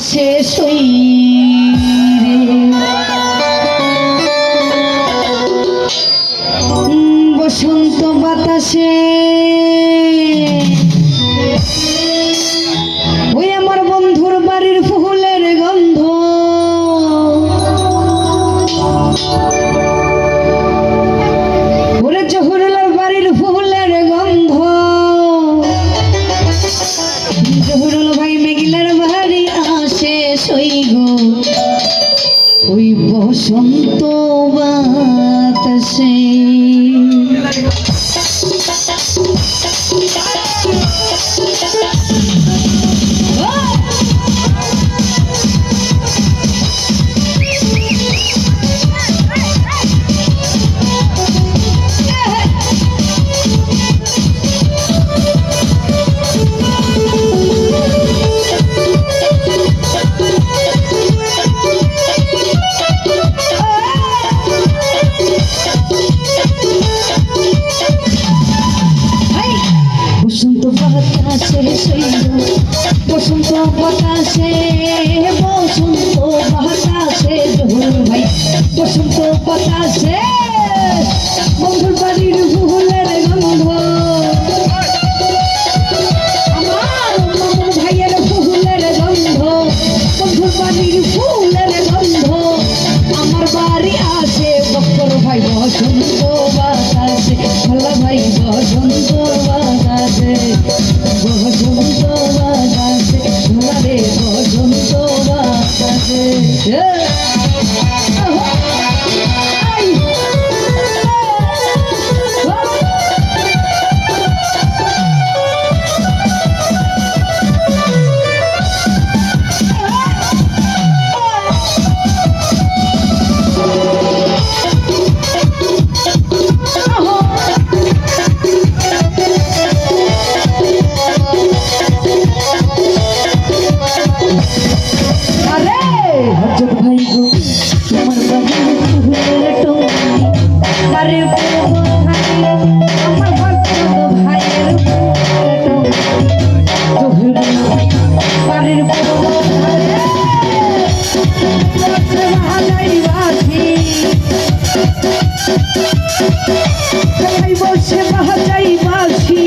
Cheio tá ligado? বাতাসে, বসন্ত বাতাসে, জহুর ভাই, বসন্ত বাতাসে। বন্ধুর বাড়ির ভুলের গন্ধ। আমার মামুর ভাইয়ের ভুলের গন্ধ। বন্ধুর বাড়ির ফুলের গন্ধ। আমার বাড়ি আছে বক্কর ভাই, বসন্ত বা বসে বাহাজাই বাসি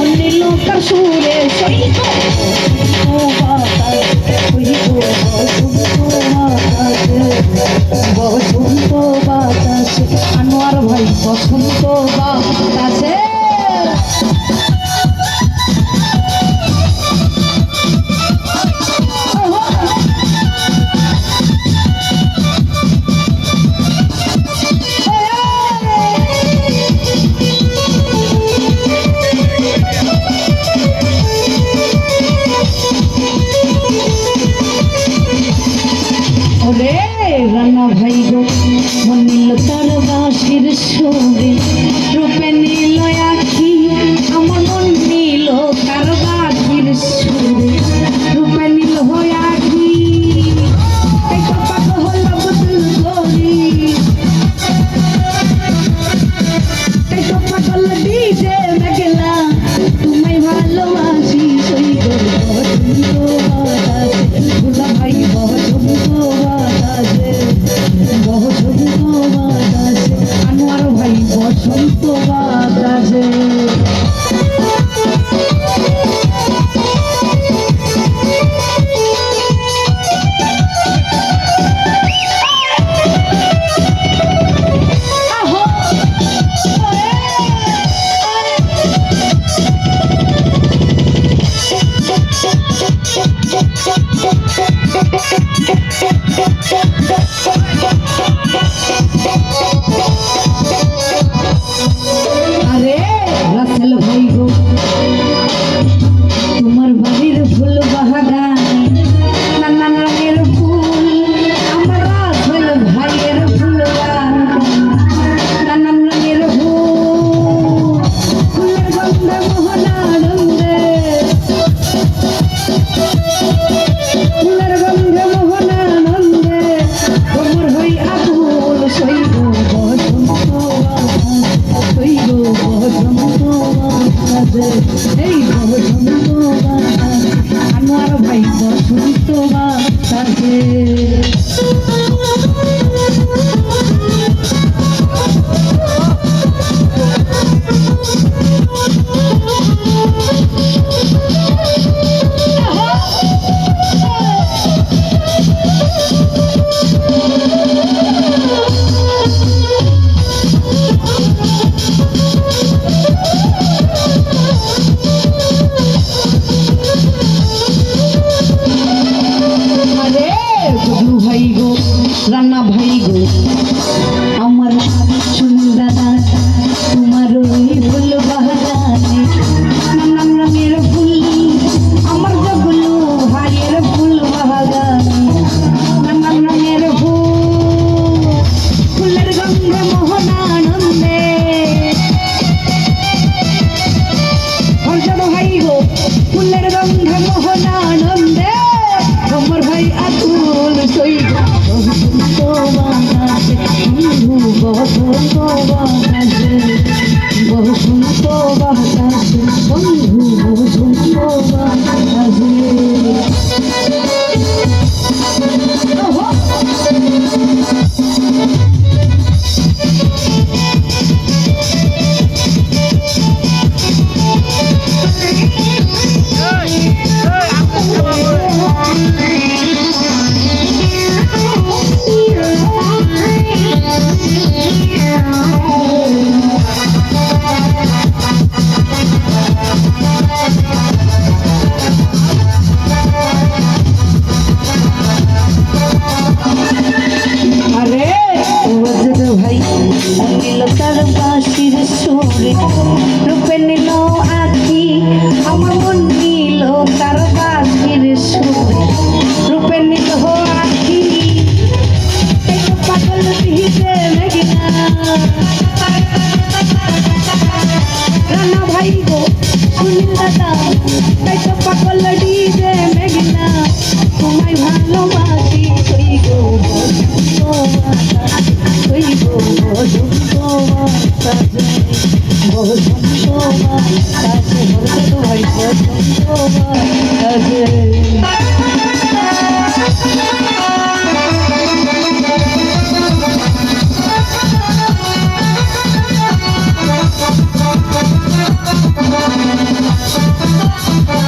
অন্য লোকার সুরে সৈব সেই ভবসন্ত আনোয়ার ভাই বসন্ত বাতাসে Thank you. abrigo. তাই তো পাগল ডিজে মেঘনা তোমায় ভালোবাসি তুই গো তুই গো বসন্ত মাতা বসন্ত মাতা তোমায় বসন্ত মাতা Thank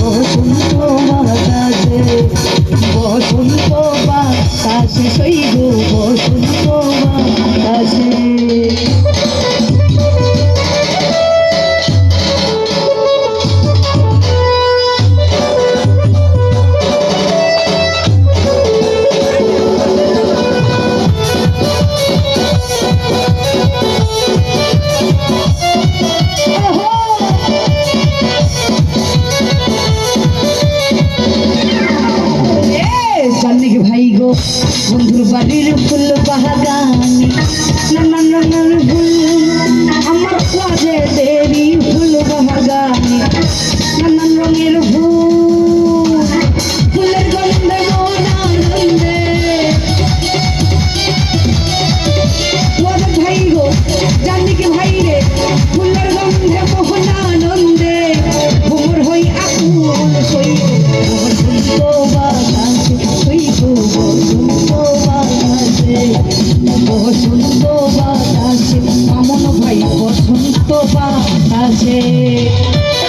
বসন্ত বাতাসে বসন্ত বাতাসে সই গো